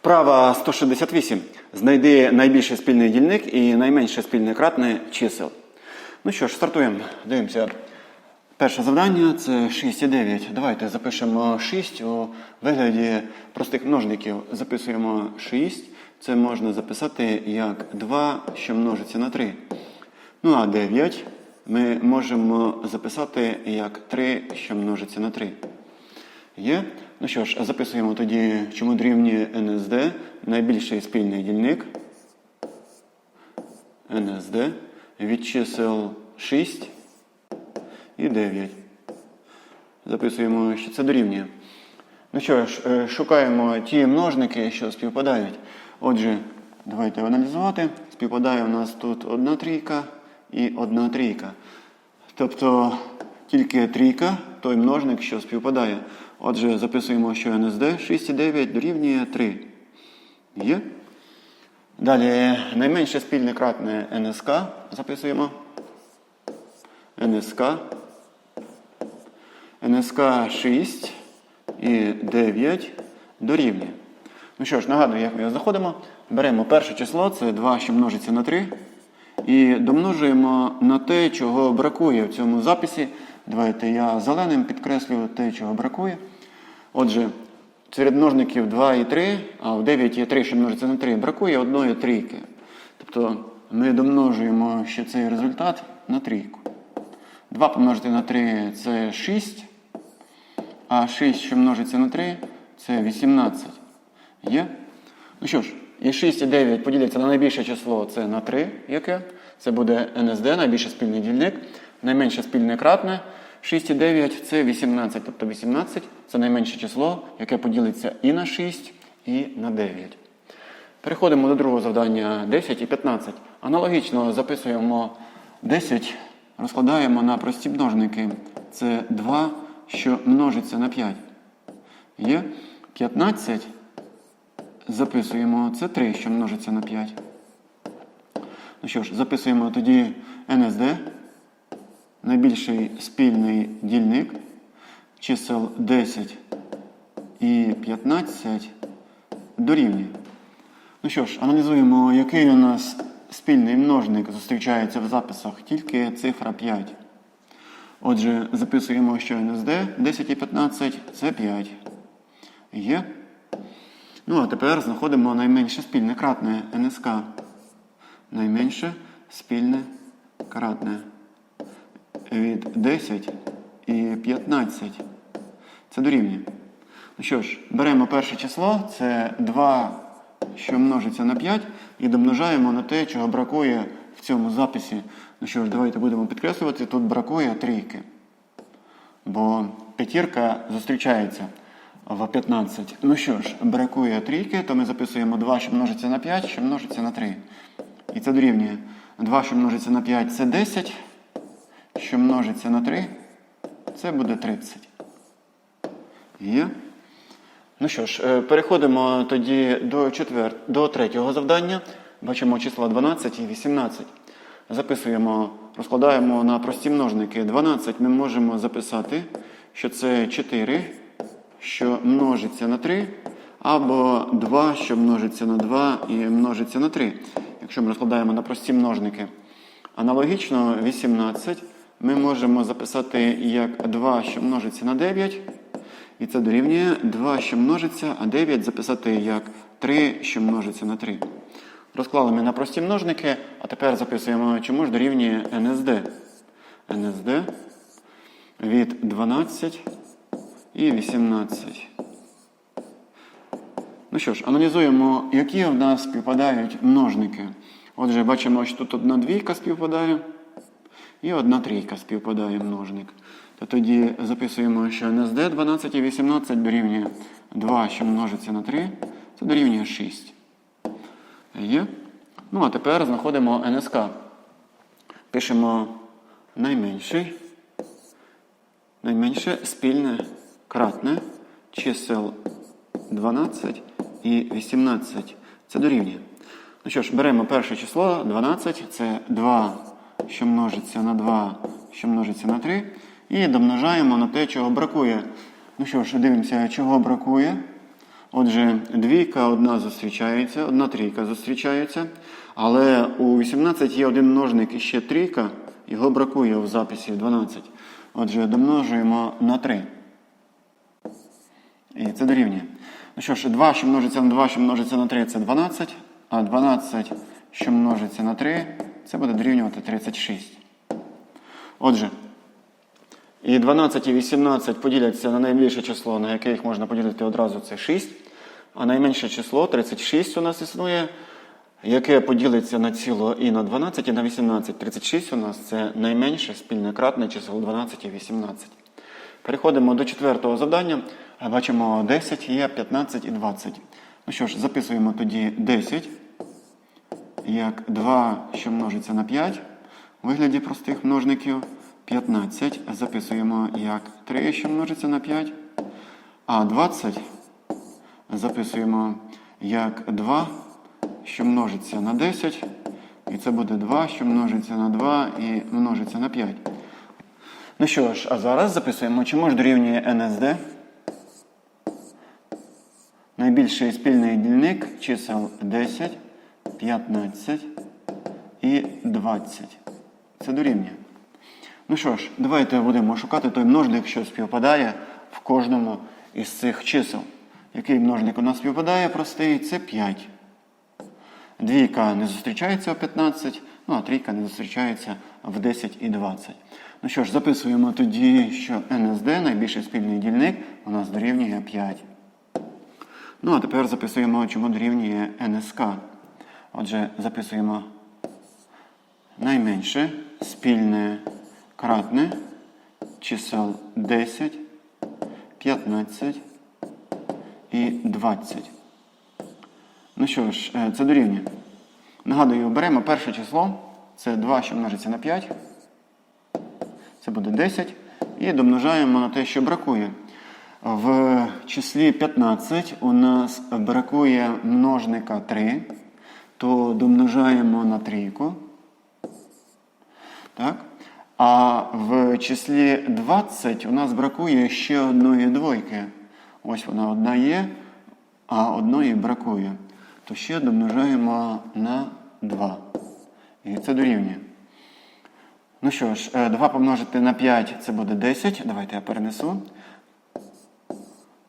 Вправа 168. Знайди найбільший спільний дільник і найменше спільне кратне чисел. Ну що ж, стартуємо. Дивимося. Перше завдання це 6 і 9. Давайте запишемо 6 у вигляді простих множників. Записуємо 6. Це можна записати як 2, що множиться на 3. Ну а 9 ми можемо записати як 3, що множиться на 3. Є? Ну що ж, записуємо тоді, чому дорівнює НСД, найбільший спільний дільник. НСД від чисел 6 і 9. Записуємо, що це дорівнює. Ну що ж, е, шукаємо ті множники, що співпадають. Отже, давайте аналізувати. Співпадає у нас тут одна трійка і одна трійка. Тобто тільки трійка, той множник, що співпадає. Отже, записуємо, що НСД 6,9 дорівнює 3. Є? Далі найменше спільне кратне НСК. Записуємо. НСК. НСК 6 і 9 дорівнює. Ну що ж, нагадую, як ми його знаходимо. Беремо перше число, це 2, що множиться на 3. І домножуємо на те, чого бракує в цьому записі. Давайте я зеленим підкреслюю те, чого бракує. Отже, серед множників 2 і 3, а в 9 є 3, що множиться на 3, бракує одної трійки. Тобто ми домножуємо ще цей результат на трійку. 2 помножити на 3 це 6, а 6, що множиться на 3, це 18. Є? Ну що ж, і 6 і 9 поділяться на найбільше число це на 3, яке? Це буде НСД, найбільший спільний дільник, найменше спільне кратне. 6 і 9 це 18, тобто 18 це найменше число, яке поділиться і на 6, і на 9. Переходимо до другого завдання 10 і 15. Аналогічно записуємо 10, розкладаємо на прості множники. Це 2, що множиться на 5. Є 15. Записуємо це 3, що множиться на 5. Ну що ж, записуємо тоді НСД, найбільший спільний дільник, чисел 10 і 15 дорівнює. Ну що ж, аналізуємо, який у нас спільний множник зустрічається в записах, тільки цифра 5. Отже, записуємо, що НСД 10 і 15 це 5. Є. Ну, а тепер знаходимо найменше спільне кратне НСК. Найменше спільне кратне від 10 і 15. Це дорівнює. Ну що ж, беремо перше число, це 2, що множиться на 5, і домножаємо на те, чого бракує в цьому записі. Ну що ж, давайте будемо підкреслювати, тут бракує трійки. Бо п'ятірка зустрічається в 15. Ну що ж, бракує трійки, то ми записуємо 2, що множиться на 5, що множиться на 3. І це дорівнює 2, що множиться на 5, це 10, що множиться на 3, це буде 30. Є. Ну що ж, е, переходимо тоді до четвер... до третього завдання. Бачимо числа 12 і 18. Записуємо, розкладаємо на прості множники. 12 ми можемо записати, що це 4, що множиться на 3, або 2, що множиться на 2 і множиться на 3. Якщо ми розкладаємо на прості множники. Аналогічно 18 ми можемо записати як 2, що множиться на 9. І це дорівнює 2, що множиться, а 9 записати як 3, що множиться на 3. Розклали ми на прості множники, а тепер записуємо, чому ж дорівнює НСД. НСД від 12 і 18. Ну що ж, аналізуємо, які в нас співпадають множники. Отже, бачимо, що тут одна двійка співпадає і одна трійка співпадає множник. То тоді записуємо, що НСД 12 і 18 дорівнює 2, що множиться на 3, це дорівнює 6. Є. Ну, а тепер знаходимо НСК. Пишемо найменший, найменше спільне кратне чисел 12 і 18. Це дорівнює. Ну що ж, беремо перше число 12, це 2, що множиться на 2, що множиться на 3. І домножаємо на те, чого бракує. Ну що ж, дивимося, чого бракує. Отже, двійка одна зустрічається, одна трійка зустрічається. Але у 18 є один множник і ще трійка, його бракує в записі 12. Отже, домножуємо на 3. І це дорівнює. Ну що ж, 2, що множиться на 2, що множиться на 3, це 12. А 12, що множиться на 3, це буде дорівнювати 36. Отже, і 12 і 18 поділяться на найбільше число, на яке їх можна поділити одразу, це 6. А найменше число 36 у нас існує, яке поділиться на ціло і на 12, і на 18. 36 у нас це найменше спільне кратне число 12 і 18. Переходимо до четвертого завдання. Бачимо 10, є 15 і 20. Ну що ж, записуємо тоді 10 як 2, що множиться на 5 у вигляді простих множників. 15 записуємо як 3, що множиться на 5. А 20 записуємо як 2, що множиться на 10. І це буде 2, що множиться на 2 і множиться на 5. Ну що ж, а зараз записуємо, чому ж дорівнює НСД. Найбільший спільний дільник чисел 10, 15 і 20. Це дорівнює. Ну що ж, давайте будемо шукати той множник, що співпадає в кожному із цих чисел. Який множник у нас співпадає простий? Це 5. Двійка не зустрічається у 15, ну а трійка не зустрічається в 10 і 20. Ну що ж, записуємо тоді, що НСД, найбільший спільний дільник, у нас дорівнює 5. Ну, а тепер записуємо, чому дорівнює НСК. Отже, записуємо найменше спільне кратне чисел 10, 15 і 20. Ну що ж, е, це дорівнює. Нагадую, беремо перше число. Це 2, що множиться на 5. Це буде 10. І домножаємо на те, що бракує. В числі 15 у нас бракує множника 3, то домножаємо на трійку. Так? А в числі 20 у нас бракує ще одної двойки. Ось вона одна є, а одної бракує. То ще домножаємо на 2. І це дорівнює. Ну що ж, 2 помножити на 5 це буде 10. Давайте я перенесу.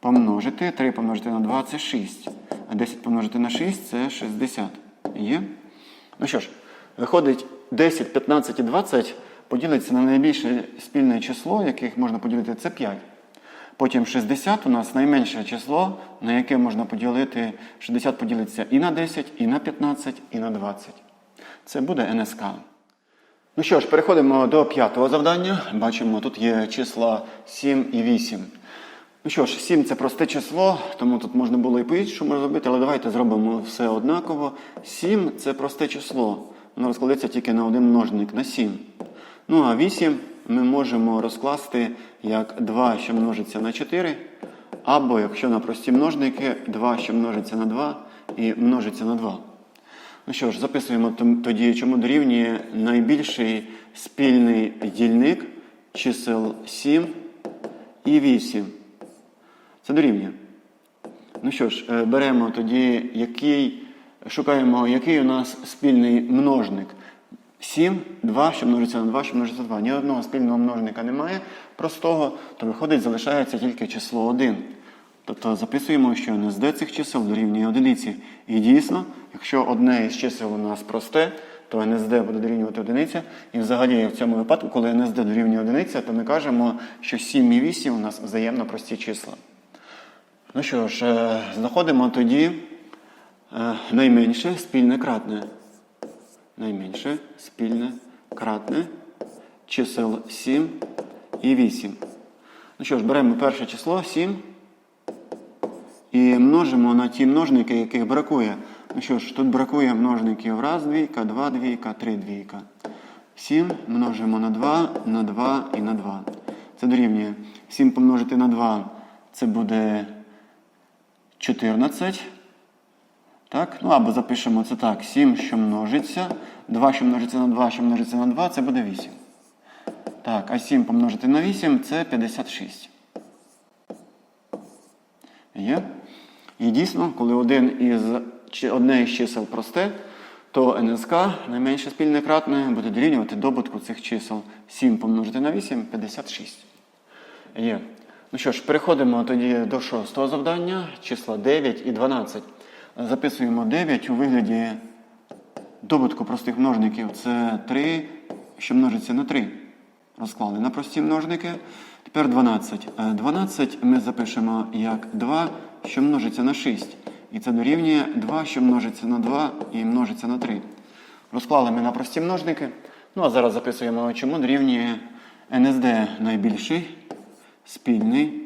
Помножити. 3 помножити на 2 це 6. А 10 помножити на 6 це 60. Є? Ну що ж, виходить 10, 15 і 20 поділиться на найбільше спільне число, яких можна поділити, це 5. Потім 60 у нас найменше число, на яке можна поділити. 60 поділиться і на 10, і на 15, і на 20. Це буде НСК. Ну що ж, переходимо до п'ятого завдання. Бачимо, тут є числа 7 і 8. Ну що ж, 7 це просте число, тому тут можна було і по-іншому зробити, але давайте зробимо все однаково. 7 це просте число. Воно розкладеться тільки на один множник на 7. Ну а 8 ми можемо розкласти як 2, що множиться на 4, або, якщо на прості множники, 2, що множиться на 2 і множиться на 2. Ну що ж, записуємо тоді, чому дорівнює найбільший спільний дільник чисел 7 і 8. Це дорівнює. Ну що ж, е, беремо тоді, який, шукаємо, який у нас спільний множник. 7, 2, що множиться на 2, що множиться на 2. Ні одного спільного множника немає простого, то виходить, залишається тільки число 1. Тобто записуємо, що НСД цих чисел дорівнює одиниці. І дійсно, якщо одне із чисел у нас просте, то НСД буде дорівнювати одиниця. І взагалі в цьому випадку, коли НСД дорівнює одиниця, то ми кажемо, що 7 і 8 у нас взаємно прості числа. Ну що ж, е, знаходимо тоді е, найменше спільне кратне. Найменше спільне кратне чисел 7 і 8. Ну що ж, беремо перше число 7 і множимо на ті множники, яких бракує. Ну що ж, тут бракує множників раз, двійка, два, двійка, три двійка. 7 множимо на 2, на 2 і на 2. Це дорівнює. 7 помножити на 2 це буде 14. Так? Ну або запишемо це так. 7, що множиться. 2, що множиться на 2, що множиться на 2, це буде 8. Так, а 7 помножити на 8 це 56. Є? І дійсно, коли один із, одне із чисел просте, то НСК найменше спільне кратне буде дорівнювати добутку цих чисел. 7 помножити на 8 56. Є. Ну що ж, переходимо тоді до шостого завдання, числа 9 і 12. Записуємо 9 у вигляді добутку простих множників. Це 3, що множиться на 3. Розклали на прості множники. Тепер 12. Е, 12 ми запишемо як 2, що множиться на 6. І це дорівнює 2, що множиться на 2 і множиться на 3. Розклали ми на прості множники. Ну а зараз записуємо, чому дорівнює НСД найбільший спільний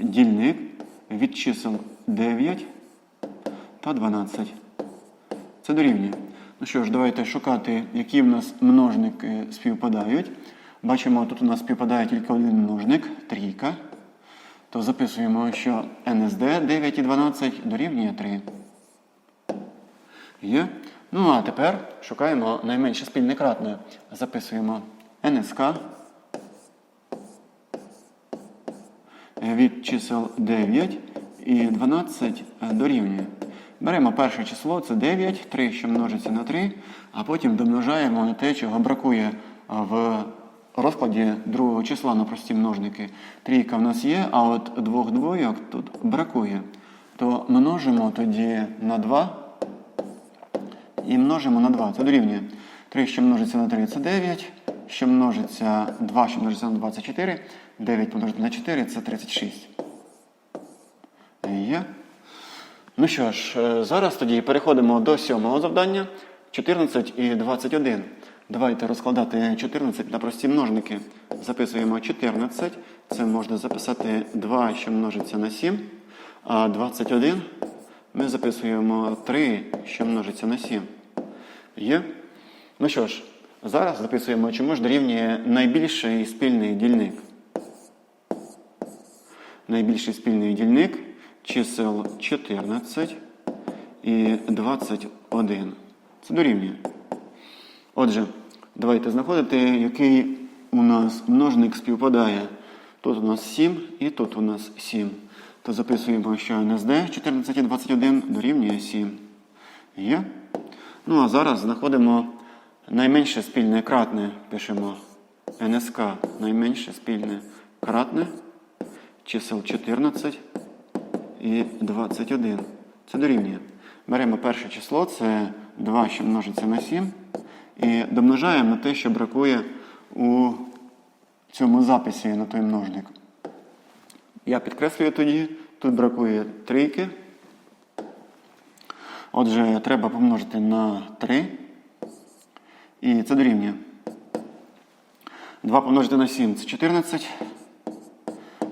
дільник від чисел 9 та 12. Це дорівнює. Ну що ж, давайте шукати, які в нас множники співпадають. Бачимо, тут у нас співпадає тільки один множник трійка. То записуємо, що НСД 9 і 12 дорівнює 3. Є. Ну а тепер шукаємо найменше спільне кратне. Записуємо НСК від чисел 9 і 12 дорівнює. Беремо перше число, це 9, 3, що множиться на 3, а потім домножаємо на те, чого бракує в розкладі другого числа на прості множники. Трійка в нас є, а от двох двойок тут бракує. То множимо тоді на 2 і множимо на 2. Це дорівнює. 3, що множиться на 3, це 9. Що множиться 2, що множиться на 2, це 4. 9 помножити на 4 це 36. Є. Ну що ж, е, зараз тоді переходимо до сьомого завдання. 14 і 21. Давайте розкладати 14 на прості множники. Записуємо 14. Це можна записати 2, що множиться на 7. А 21 ми записуємо 3, що множиться на 7. Є? Ну що ж, зараз записуємо, чому ж дорівнює найбільший спільний дільник. Найбільший спільний дільник чисел 14 і 21. Це дорівнює. Отже, давайте знаходити, який у нас множник співпадає. Тут у нас 7 і тут у нас 7. То записуємо, що НСД 14 і 21 дорівнює 7. Є? Ну а зараз знаходимо найменше спільне кратне. Пишемо НСК найменше спільне кратне чисел 14 і 21. Це дорівнює. Беремо перше число, це 2, що множиться на 7. І домножаємо на те, що бракує у цьому записі на той множник. Я підкреслюю тоді, тут бракує трійки. Отже, треба помножити на 3. І це дорівнює. 2 помножити на 7 це 14.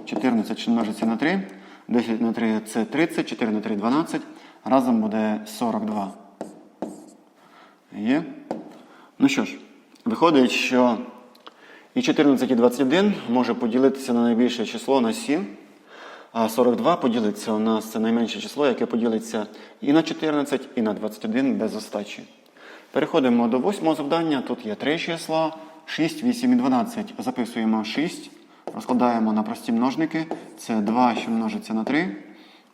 14 що множиться на 3. 10 на 3 це 30, 4 на 3 12. Разом буде 42. Є. Ну що ж, виходить, що і 14 і 21 може поділитися на найбільше число на 7. А 42 поділиться у нас це найменше число, яке поділиться і на 14, і на 21 без остачі. Переходимо до восьмого завдання. Тут є три числа: 6, 8 і 12. Записуємо 6. Розкладаємо на прості множники. Це 2, що множиться на 3.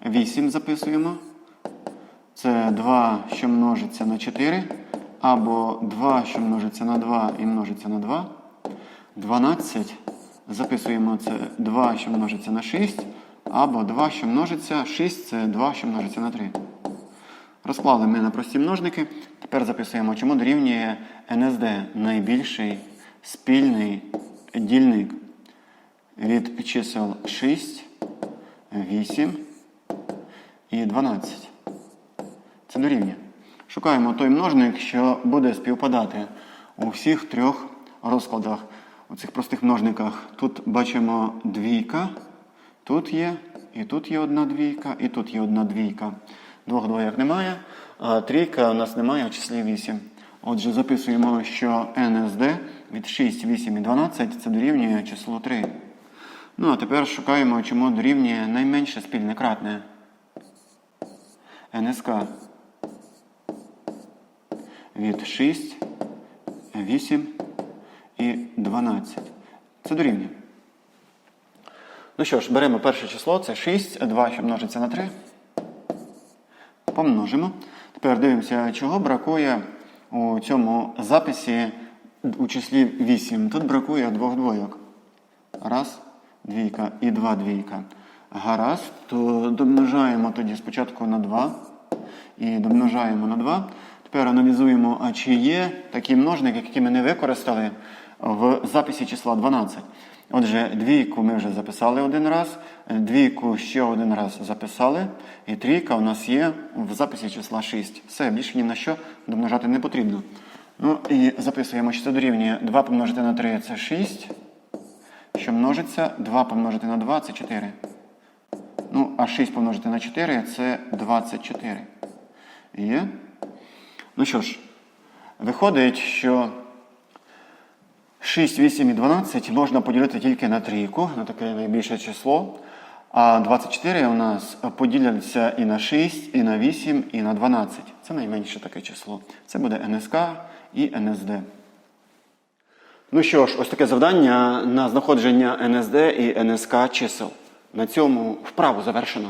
8 записуємо. Це 2, що множиться на 4. Або 2, що множиться на 2 і множиться на 2. 12. Записуємо це 2, що множиться на 6. Або 2, що множиться. 6 це 2, що множиться на 3. Розклали ми на прості множники. Тепер записуємо, чому дорівнює НСД найбільший спільний дільник від чисел 6, 8 і 12. Це дорівнює. Шукаємо той множник, що буде співпадати у всіх трьох розкладах. У цих простих множниках. Тут бачимо двійка, тут є, і тут є одна двійка, і тут є одна двійка. Двох двоєк немає, а трійка у нас немає в числі 8. Отже, записуємо, що НСД від 6, 8 і 12 це дорівнює число 3. Ну, а тепер шукаємо, чому дорівнює найменше спільне кратне. НСК від 6, 8 і 12. Це дорівнює. Ну що ж, беремо перше число, це 6, 2, що множиться на 3. Помножимо. Тепер дивимося, чого бракує у цьому записі у числі 8. Тут бракує двох двойок. Раз, двійка і два двійка. Гаразд, то домножаємо тоді спочатку на 2 і домножаємо на 2. Тепер аналізуємо, а чи є такий множник, який ми не використали в записі числа 12. Отже, двійку ми вже записали один раз, двійку ще один раз записали, і трійка у нас є в записі числа 6. Все, більше ні на що домножати не потрібно. Ну і записуємо, що це дорівнює 2 помножити на 3 це 6. Що множиться 2 помножити на 2 це 4. Ну, а 6 помножити на 4 це 24. Є? Ну що ж, виходить, що 6, 8 і 12 можна поділити тільки на трійку, на таке найбільше число. А 24 у нас поділяться і на 6, і на 8, і на 12. Це найменше таке число. Це буде НСК і НСД. Ну що ж, ось таке завдання на знаходження НСД і НСК чисел. На цьому вправу завершено.